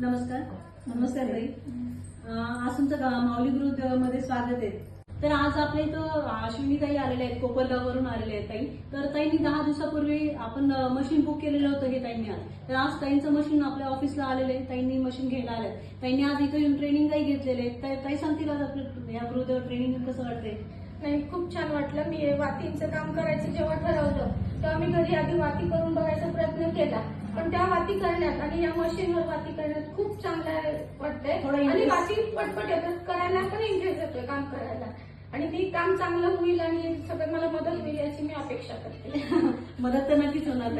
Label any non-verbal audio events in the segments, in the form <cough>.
नमस्कार. नमस्कार ताई अं, आज तुमचं माऊली गृहमध्ये स्वागत आहे. तर आज आपल्या इथं अश्विनी ताई आलेल्या आहेत कोपरगाववरून आलेल्या आहेत ताई. तर ताईंनी दहा दिवसापूर्वी आपण मशीन बुक केलेलं होतं हे ताईंनी आज. तर आज ताईंचं मशीन आपल्या ऑफिसला आलेलं आहे. ताईंनी मशीन घ्यायला आलं ताईंनी आज इथं येऊन ट्रेनिंगही घेतलेले आहे. ताई- ताई सांगतील आज आपलं या गृह ट्रेनिंग कसं वाटतंय? नाही खूप छान वाटलं. मी वातींचं काम करायचं जेव्हा ठरवलं तेव्हा मी घरी आधी वाती करून बघायचा प्रयत्न केला. पण त्या वाती करण्यात आणि या मशीनवर वाती करण्यात खूप चांगलं वाटतंय. आणि वाती पटपट येतात. करायला पण इंटरेस्ट येतोय काम करायला. आणि ती काम चांगलं होईल आणि सगळं मला मदत होईल याची मी अपेक्षा करते. <laughs> मदत तर नक्कीच होणार.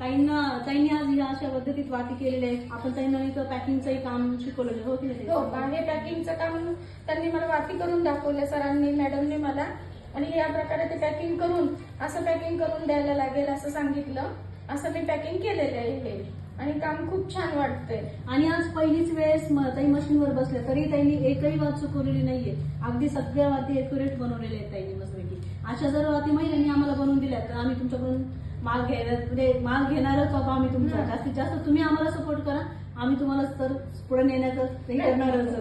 ताईंना ताईंनी आज या अशा पद्धतीत वाती केलेल्या आहेत. आपण ताईंना पॅकिंगचंही काम शिकवलेलं हो की नाही हो? हे पॅकिंगचं काम त्यांनी मला वाती करून दाखवलं सरांनी मॅडमने मला. आणि या प्रकारे ते पॅकिंग करून असं पॅकिंग करून द्यायला लागेल असं सांगितलं. असं मी पॅकिंग केलेलं आहे हे. आणि काम खूप छान वाटतंय. आणि आज पहिलीच वेळेस ताई मशीनवर बसल्या तरी त्यांनी एकही वाद चुकवलेली नाहीये. अगदी सगळ्या वाती एक्युरेट बनवलेल्या आहेत ताईंनी मस्तपैकी. अशा जर वाती महिलांनी आम्हाला बनवून दिल्या तर आम्ही तुमच्याकडून माल घ्यायला म्हणजे माल घेणारच आहोत आम्ही तुमचा. जास्तीत जास्त तुम्ही आम्हाला सपोर्ट करा. आम्ही तुम्हाला तर पुढे नेण्याचं हे करणारच.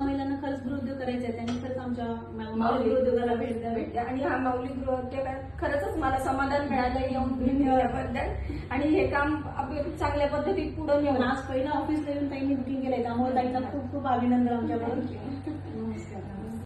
महिलांना खरंच गृहोद्योग करायचे आहे. त्यांनी आमच्या माऊली गृहोद्योगाला भेट द्यावी भेटले आणि हा माऊली गृहोद्योगात खरंच मला समाधान मिळालं येऊन भेट दिल्याबद्दल. आणि हे काम आपलं चांगल्या पद्धतीत पुढे नेऊन. आज पहिला ऑफिसला येऊन ताईंनी बुकिंग केलंय. त्यामुळे ताईंचा खूप खूप अभिनंदन आमच्याकडून.